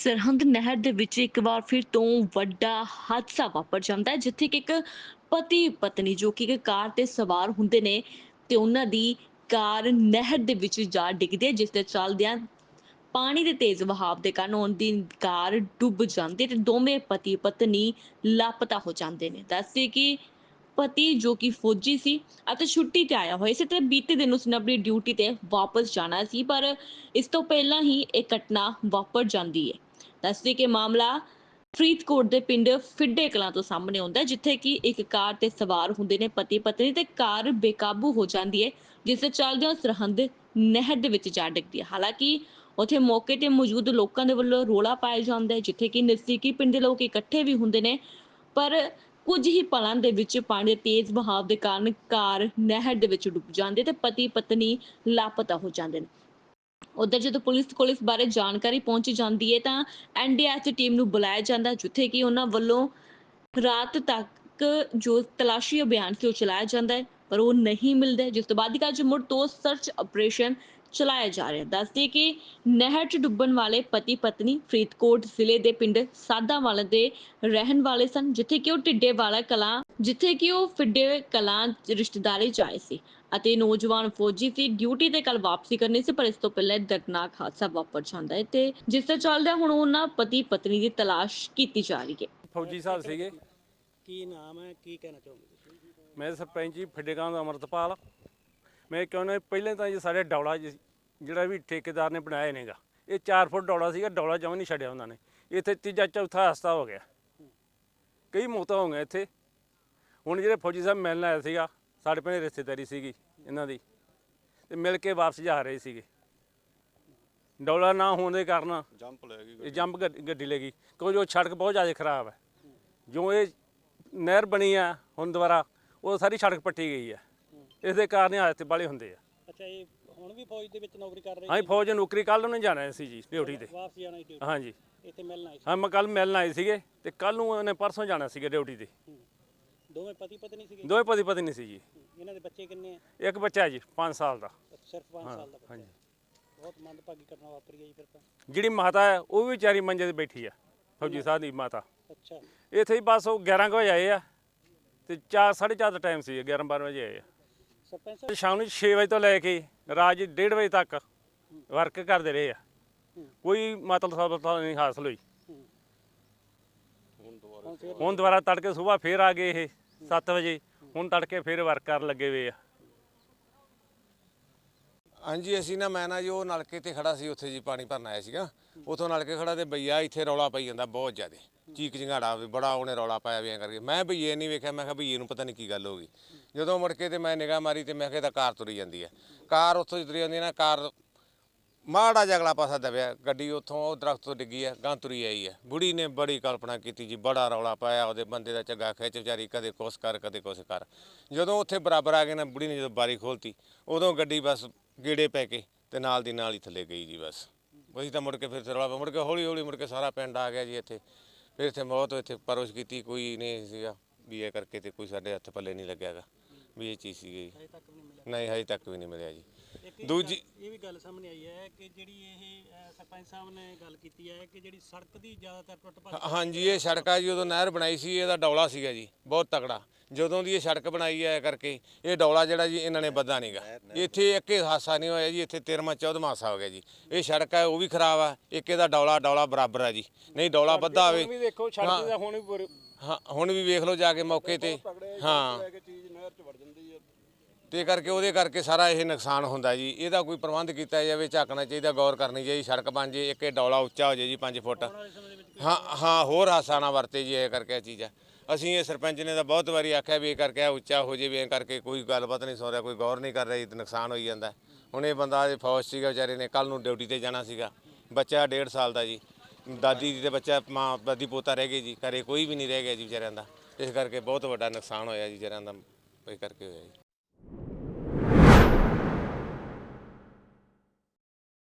ਸਰਹੰਦ ਨਹਿਰ ਦੇ ਵਿੱਚ ਇੱਕ ਵਾਰ ਫਿਰ ਤੋਂ ਵੱਡਾ ਹਾਦਸਾ ਵਾਪਰ ਜਾਂਦਾ ਹੈ, ਜਿੱਥੇ ਕਿ ਇੱਕ ਪਤੀ ਪਤਨੀ ਜੋ ਕਿ ਇੱਕ ਕਾਰ ਤੇ ਸਵਾਰ ਹੁੰਦੇ ਨੇ ਤੇ ਉਹਨਾਂ ਦੀ ਕਾਰ ਨਹਿਰ ਦੇ ਵਿੱਚ ਜਾ ਡਿੱਗਦੀ ਹੈ, ਜਿਸ ਦੇ ਚੱਲਦਿਆਂ ਪਾਣੀ ਦੇ ਤੇਜ਼ ਵਹਾਅ ਦੇ ਕਾਰਨ ਉਹਨਾਂ ਦੀ ਕਾਰ ਡੁੱਬ ਜਾਂਦੀ ਤੇ ਦੋਵੇਂ ਪਤੀ ਪਤਨੀ ਲਾਪਤਾ ਹੋ ਜਾਂਦੇ ਨੇ। ਦੱਸਦੇ ਕਿ ਪਤੀ ਜੋ ਕਿ ਫੌਜੀ ਸੀ ਅਤੇ ਛੁੱਟੀ ਤੇ ਆਇਆ ਹੋਇਆ ਸੀ ਤੇ ਬੀਤੇ ਦਿਨ ਉਸਨੇ ਆਪਣੀ ਡਿਊਟੀ ਤੇ ਵਾਪਸ ਜਾਣਾ ਸੀ, ਪਰ ਇਸ ਤੋਂ ਪਹਿਲਾਂ ਹੀ ਇਹ ਘਟਨਾ ਵਾਪਰ ਜਾਂਦੀ ਹੈ। ਦੱਸਦੀ ਕਿ ਮਾਮਲਾ ਫਰੀਦਕੋਟ ਦੇ ਪਿੰਡ ਫਿੱਡੇ ਕਲਾਂ ਤੋਂ ਸਾਹਮਣੇ ਆਉਂਦਾ ਜਿੱਥੇ ਕਿ ਇੱਕ ਕਾਰ ਤੇ ਸਵਾਰ ਹੁੰਦੇ ਨੇ ਪਤੀ ਪਤਨੀ ਤੇ ਕਾਰ ਬੇਕਾਬੂ ਹੋ ਜਾਂਦੀ ਹੈ, ਜਿਸ ਦੇ ਚੱਲਦਿਆਂ ਸਰਹੰਦ ਨਹਿਰ ਦੇ ਵਿੱਚ ਜਾ ਡਿੱਗਦੀ ਹੈ। ਹਾਲਾਂਕਿ ਉੱਥੇ ਮੌਕੇ ਤੇ ਮੌਜੂਦ ਲੋਕਾਂ ਦੇ ਵੱਲੋਂ ਰੋਲਾ ਪਾਇਆ ਜਾਂਦਾ ਹੈ, ਜਿੱਥੇ ਕਿ ਨਜ਼ਦੀਕੀ ਪਿੰਡ ਦੇ ਲੋਕ ਇਕੱਠੇ ਵੀ ਹੁੰਦੇ ਨੇ, ਪਰ ਕੁਝ ਹੀ ਪਲਾਂ ਦੇ ਵਿੱਚ ਪਾਣੀ ਦੇ ਤੇਜ਼ ਬਹਾਵ ਦੇ ਕਾਰਨ ਕਾਰ ਨਹਿਰ ਦੇ ਵਿੱਚ ਡੁੱਬ ਜਾਂਦੀ ਹੈ ਤੇ ਪਤੀ ਪਤਨੀ ਲਾਪਤਾ ਹੋ ਜਾਂਦੇ ਨੇ। ਉਧਰ ਜਦੋਂ ਪੁਲਿਸ ਕੋਲ ਇਸ ਬਾਰੇ ਜਾਣਕਾਰੀ ਪਹੁੰਚ ਜਾਂਦੀ ਹੈ ਤਾਂ ਐਨਡੀਆਰਐਫ ਦੀ ਟੀਮ ਨੂੰ ਬੁਲਾਇਆ ਜਾਂਦਾ, ਜਿੱਥੇ ਕਿ ਉਹਨਾਂ ਵੱਲੋਂ ਰਾਤ ਤੱਕ ਜੋ ਤਲਾਸ਼ੀ ਅਭਿਆਨ ਸੀ ਉਹ ਚਲਾਇਆ ਜਾਂਦਾ ਹੈ, ਪਰ ਉਹ ਨਹੀਂ ਮਿਲਦਾ ਜਿਸ ਤੋਂ ਬਾਅਦ ਅੱਜ ਮੁੜ ਤੋਂ ਸਰਚ ਆਪਰੇਸ਼ਨ ਚਲਾਇਆ ਜਾ ਰਿਹਾ ਹੈ। ਦੱਸਦੇ ਕਿ ਨਹਿਰ 'ਚ ਡੁੱਬਣ ਵਾਲੇ ਪਤੀ ਪਤਨੀ ਫਰੀਦਕੋਟ ਜ਼ਿਲ੍ਹੇ ਦੇ ਪਿੰਡ ਸਾਦਾਵਾਲਾ ਦੇ ਰਹਿਣ ਵਾਲੇ ਸਨ, ਜਿੱਥੇ ਕਿ ਉਹ ਟਿੱਡੇ ਵਾਲਾ ਕਲਾਂ, ਜਿੱਥੇ ਕਿ ਉਹ ਫਿੱਡੇ ਕਲਾਂ ਰਿਸ਼ਤੇਦਾਰੀ 'ਚ ਆਏ ਸੀ। ਅਤੇ ਨੌਜਵਾਨ ਫੌਜੀ ਸੀ ਡਿਊਟੀ ਤੇ ਕੱਲ ਵਾਪਸੀ ਕਰਨੀ ਸੀ ਪਰ ਇਸ ਤੋਂ ਪਹਿਲਾਂ ਇਹ ਦਰਦਨਾਕ ਹਾਦਸਾ ਵਾਪਰ ਜਾਂਦਾ ਹੈ ਤੇ ਜਿਸ ਤੇ ਚੱਲਦਾ ਹੁਣ ਉਹਨਾਂ ਪਤੀ ਪਤਨੀ ਦੀ ਤਲਾਸ਼ ਕੀਤੀ ਜਾ ਰਹੀ ਹੈ। ਫੌਜੀ ਸਾਹਿਬ ਸੀਗੇ। ਕੀ ਨਾਮ ਹੈ? ਕੀ ਕਹਿਣਾ ਚਾਹੋਗੇ ਮੈਂ ਸਰਪੰਚ ਜੀ ਫਿੱਡੇਗਾਂ ਦਾ ਅਮਰਤਪਾਲ। ਮੈਂ ਕਹਿੰਦਾ ਪਹਿਲਾਂ ਤਾਂ ਜੀ ਸਾਡੇ ਡੌਲਾ ਜਿਹੜਾ ਵੀ ਠੇਕੇਦਾਰ ਨੇ ਬਣਾਇਆ ਨੇਗਾ। ਇਹ 4 ਫੁੱਟ ਡੌਲਾ ਸੀਗਾ ਡੌਲਾ ਜਮਾਂ ਨਹੀਂ ਛੱਡਿਆ ਉਹਨਾਂ ਨੇ। ਇੱਥੇ ਤੀਜਾ ਚੌਥਾ ਹਸਤਾ ਹੋ ਗਿਆ। ਕਈ ਮੌਤਾਂ ਹੋ ਗਈਆਂ ਇੱਥੇ। ਹੁਣ ਜਿਹੜੇ ਫੌਜੀ ਸਾਹਿਬ ਮਿਲਣ ਆਇਆ ਸੀਗਾ ਸਾਡੇ ਪਿੰਡ ਰਿਸ਼ਤੇਦਾਰੀ ਸੀਗੀ ਇਹਨਾਂ ਦੀ ਤੇ ਮਿਲ ਕੇ ਵਾਪਸ ਜਾ ਰਹੇ ਸੀਗੇ। ਡੌਲਾ ਨਾ ਹੋਣ ਦੇ ਕਾਰਨ ਜੰਪ ਲੈ ਗਈ ਇਹ ਜੰਪ ਗੱਡੀ ਗੱਡੀ ਲੈ ਗਈ। ਕਿਉਂਕਿ ਉਹ ਸੜਕ ਬਹੁਤ ਜ਼ਿਆਦਾ ਖਰਾਬ ਹੈ। ਜੋ ਇਹ ਨਹਿਰ ਬਣੀ ਆ ਹੁਣ ਦੁਬਾਰਾ ਉਹ ਸਾਰੀ ਸੜਕ ਪੱਟੀ ਗਈ ਹੈ ਇਸ ਦੇ ਕਾਰਨ ਹਾਦਸੇ ਵਾਲੇ ਹੁੰਦੇ ਆ। ਅੱਛਾ ਇਹ ਹੁਣ ਵੀ ਫੌਜ ਦੇ ਵਿੱਚ ਨੌਕਰੀ ਕਰ ਰਹੇ ਹਾਂ ਫੌਜ ਨੌਕਰੀ ਕੱਲ ਨੂੰ ਜਾਣਾ ਸੀ ਜੀ ਡਿਊਟੀ ਤੇ। ਵਾਪਸ ਜਾਣਾ ਸੀ duty? ਹਾਂਜੀ। ਇੱਥੇ ਮਿਲਣਾ ਸੀ? ਹਾਂ ਮੈਂ ਕੱਲ ਮਿਲਣ ਆਏ ਸੀਗੇ ਤੇ ਕੱਲ ਨੂੰ ਉਹਨੇ ਪਰਸੋਂ ਜਾਣਾ ਸੀਗਾ ਡਿਊਟੀ ਤੇ। ਹੂੰ। ਦੋਵੇਂ ਪਤੀ ਪਤਨੀ ਸੀਗੇ? ਦੋਵੇਂ ਪਤੀ ਪਤਨੀ ਸੀ ਜੀ। ਇਹਨਾਂ ਦੇ ਬੱਚੇ ਕਿੰਨੇ ਆ? ਇੱਕ ਬੱਚਾ ਹੈ ਜੀ 5 ਸਾਲ ਦਾ। ਸਿਰਫ 5 ਸਾਲ ਦਾ ਬੱਚਾ। ਹਾਂਜੀ। ਬਹੁਤ ਮੰਦਭਾਗੀ ਘਟਨਾ ਵਾਪਰੀ ਹੈ ਜੀ ਫਿਰ ਤਾਂ। ਜਿਹੜੀ ਮਾਤਾ ਹੈ ਉਹ ਵੀ ਵਿਚਾਰੀ ਮੰਜੇ ਤੇ ਬੈਠੀ ਆ ਫੌਜੀ ਸਾਹਿਬ ਦੀ ਮਾਤਾ। ਅੱਛਾ। ਇੱਥੇ ਹੀ ਬਸ ਉਹ 11 ਕੁ ਵਜੇ ਆਏ ਆ ਤੇ 4 4:30 ਦਾ ਟਾਈਮ ਸੀ 11 12 ਵਜੇ ਆਏ ਆ। ਸਰਪੰਚ ਸਾਹਿਬ ਸ਼ਾਮ ਨੂੰ 6 ਵਜੇ ਤੋਂ ਲੈ ਕੇ ਰਾਤ 1:30 ਵਜੇ ਤੱਕ ਵਰਕ ਕਰਦੇ ਰਹੇ ਆ। ਕੋਈ ਮਤਲਬ ਸਫਲਤਾ ਨਹੀਂ ਹਾਸਲ ਹੋਈ। ਹੁਣ ਦੁਬਾਰਾ ਤੜਕੇ ਸਵੇਰ ਫੇਰ ਆ ਗਏ ਇਹ। 7 ਵਜੇ। ਹੁਣ ਤੜਕੇ ਫੇਰ ਵਰਕ ਲੱਗੇ ਹੋਏ ਆ। ਹਾਂਜੀ, ਅਸੀਂ ਨਾ, ਮੈਂ ਨਾ ਜੀ, ਉਹ ਨਲਕੇ ਤੇ ਖੜਾ ਸੀ, ਉੱਥੇ ਜੀ ਪਾਣੀ ਭਰਨ ਆਇਆ ਸੀਗਾ। ਉਥੋਂ ਨਲਕੇ ਖੜਾ ਤੇ ਬਈਆ ਇੱਥੇ ਰੌਲਾ ਪਈ ਜਾਂਦਾ ਬਹੁਤ ਜ਼ਿਆਦਾ। ਚੀਕ ਚਿੰਗਾੜਾ ਵੀ ਬੜਾ ਉਹਨੇ ਰੌਲਾ ਪਾਇਆ ਵੀ ਐਂ ਕਰਕੇ। ਮੈਂ ਬਈਏ ਨਹੀਂ ਵੇਖਿਆ, ਮੈਂ ਕਿਹਾ ਬਈਏ ਨੂੰ ਪਤਾ ਨਹੀਂ ਕੀ ਗੱਲ ਹੋ ਗਈ। ਜਦੋਂ ਮੁੜ ਕੇ ਤੇ ਮੈਂ ਨਿਗਾਹ ਮਾਰੀ ਤੇ ਮੈਂ ਕਿਹਾ ਇਹ ਤਾਂ ਕਾਰ ਤੁਰੀ ਜਾਂਦੀ ਹੈ ਕਾਰ ਉੱਥੋਂ ਹੀ ਤੁਰੀ ਜਾਂਦੀ ਹੈ ਨਾ, ਕਾਰ ਮਾੜਾ ਜਿਹਾ ਅਗਲਾ ਪਾਸਾ ਦਬਿਆ ਗੱਡੀ ਉੱਥੋਂ ਉਹ ਦਰਖਤ ਤੋਂ ਡਿੱਗੀ ਹੈ ਗਾਂ ਤੁਰੀ ਆਈ ਹੈ ਬੁੜੀ ਨੇ ਬੜੀ ਕਲਪਨਾ ਕੀਤੀ ਜੀ ਬੜਾ ਰੌਲਾ ਪਾਇਆ ਉਹਦੇ ਬੰਦੇ ਦਾ ਝੱਗਾ ਖਿੱਚ ਵਿਚਾਰੀ ਕਦੇ ਕੁਛ ਕਰ ਕਦੇ ਕੁਛ ਕਰ। ਜਦੋਂ ਉੱਥੇ ਬਰਾਬਰ ਆ ਗਏ ਨਾ ਬੁੜੀ ਨੇ ਜਦੋਂ ਬਾਰੀ ਖੋਲਤੀ ਉਦੋਂ ਗੱਡੀ ਬਸ ਗੇੜੇ ਪੈ ਕੇ ਤੇ ਨਾਲ ਦੀ ਨਾਲ ਹੀ ਥੱਲੇ ਗਈ ਜੀ ਬਸ। ਉਹੀ ਤਾਂ ਮੁੜ ਕੇ ਫਿਰ ਰੌਲਾ। ਮੁੜ ਕੇ ਹੌਲੀ ਹੌਲੀ ਮੁੜ ਕੇ ਸਾਰਾ ਪਿੰਡ ਆ ਗਿਆ ਜੀ ਇੱਥੇ। ਫਿਰ ਇੱਥੇ ਮੌਤ ਇੱਥੇ ਪਰੋਸ਼ ਕੀਤੀ ਕੋਈ ਨਹੀਂ ਸੀਗਾ ਵੀ ਇਹ ਕਰਕੇ ਤੇ ਕੋਈ ਸਾਡੇ ਹੱਥ ਪੱਲੇ ਨਹੀਂ ਲੱਗਿਆਗਾ ਵੀ ਇਹ ਚੀਜ਼ ਸੀਗੀ। ਨਹੀਂ ਹਜੇ ਤੱਕ ਵੀ ਨਹੀਂ ਮਿਲਿਆ ਜੀ। ਦੂਜੀ- ਇਹ ਵੀ ਗੱਲ ਸਾਹਮਣੇ ਆਈ ਹੈ ਕਿ ਜਿਹੜੀ ਇਹ ਅ, ਸਰਪੰਚ ਸਾਹਿਬ ਨੇ ਗੱਲ ਕੀਤੀ ਹੈ ਕਿ ਜਿਹੜੀ ਸੜਕ ਦੀ ਜ਼ਿਆਦਾਤਰ ਟੁੱਟ ਭੱਜ ਹਾਂਜੀ ਇਹ ਸੜਕ ਆ ਜੀ ਉਦੋਂ ਨਹਿਰ ਬਣਾਈ ਸੀ ਇਹਦਾ ਡੌਲਾ ਸੀਗਾ ਜੀ ਬਹੁਤ ਤਕੜਾ। ਜਦੋਂ ਦੀ ਇਹ ਸੜਕ ਬਣਾਈ ਹੈ ਕਰਕੇ ਇਹ ਡੌਲਾ ਜਿਹੜਾ ਜੀ ਇਹਨਾਂ ਨੇ ਬੱਧਾ ਨਹੀਂਗਾ ਇੱਥੇ ਇੱਕ ਹਾਸਾ ਨਹੀਂ ਹੋਇਆ ਜੀ ਇੱਥੇ 13ਵਾਂ 14ਵਾਂ ਹਾਸਾ ਹੋ ਗਿਆ ਜੀ। ਇਹ ਸੜਕ ਹੈ ਉਹ ਵੀ ਖਰਾਬ ਆ ਇੱਕ ਇਹਦਾ ਡੌਲਾ ਡੌਲਾ ਬਰਾਬਰ ਆ ਜੀ। ਨਹੀਂ ਡੌਲਾ ਬੱਧਾ ਹੋਵੇ ਹੁਣ ਵੀ ਦੇਖੋ। ਸੜਕ ਦਾ ਹੁਣ ਵੀ ਬੁਰ- ਹਾਂ ਹੁਣ ਵੀ ਵੇਖ ਲਓ ਜਾ ਕੇ ਮੌਕੇ ਤੇ ਹਾਂ। ਚੀਜ਼ ਨਹਿਰ ਚ ਵੜ ਜਾਂਦੀ ਹੈ ਤੇ ਕਰਕੇ ਉਹਦੇ ਕਰਕੇ ਸਾਰਾ ਇਹ ਨੁਕਸਾਨ ਹੁੰਦਾ ਜੀ। ਇਹਦਾ ਕੋਈ ਪ੍ਰਬੰਧ ਕੀਤਾ ਜਾਵੇ ਝਾਕਣਾ ਚਾਹੀਦਾ ਗੌਰ ਕਰਨੀ ਚਾਹੀਦੀ ਸੜਕ ਬਣ ਜੇ ਇੱਕ ਇਹ ਡੌਲਾ ਉੱਚਾ ਹੋ ਜੇ ਜੀ 5 ਫੁੱਟ। ਹਾਂ ਹਾਂ ਹੋਰ ਹਾਸਾ ਨਾ ਵਰਤੇ ਜੀ ਇਹ ਕਰਕੇ ਇਹ ਚੀਜ਼ਾਂ। ਅਸੀਂ ਇਹ ਸਰਪੰਚ ਨੇ ਤਾਂ ਬਹੁਤ ਵਾਰੀ ਆਖਿਆ ਵੀ ਇਹ ਕਰਕੇ ਉੱਚਾ ਹੋ ਜੇ ਵੀ ਇਹ ਕਰਕੇ ਕੋਈ ਗੱਲਬਾਤ ਨਹੀਂ ਸੁਣ ਰਿਹਾ ਕੋਈ ਗੌਰ ਨਹੀਂ ਕਰ ਰਿਹਾ ਜੀ ਤੇ ਨੁਕਸਾਨ ਹੋਈ ਜਾਂਦਾ। ਹੁਣ ਇਹ ਬੰਦਾ ਇਹ ਫੌਜ ਸੀਗਾ ਵਿਚਾਰੇ ਨੇ ਕੱਲ ਨੂੰ ਡਿਊਟੀ ਤੇ ਜਾਣਾ ਸੀਗਾ। ਬੱਚਾ 1.5 ਸਾਲ ਦਾ ਜੀ। ਦਾਦੀ ਦੀ ਤੇ ਬੱਚਾ ਮਾਂ ਦਾਦੀ ਪੋਤਾ ਰਹਿ ਗਏ ਜੀ ਘਰੇ ਕੋਈ ਵੀ ਨਹੀਂ ਰਹਿ ਗਿਆ ਜੀ ਵਿਚਾਰਿਆਂ ਦਾ। ਇਸ ਕਰਕੇ ਬਹੁਤ ਵੱਡਾ ਨੁਕਸਾਨ ਹੋਇਆ ਜੀ ਵਿਚਾਰਿਆਂ ਦਾ ਇਹ ਕਰਕੇ ਹੋਇਆ ਜੀ।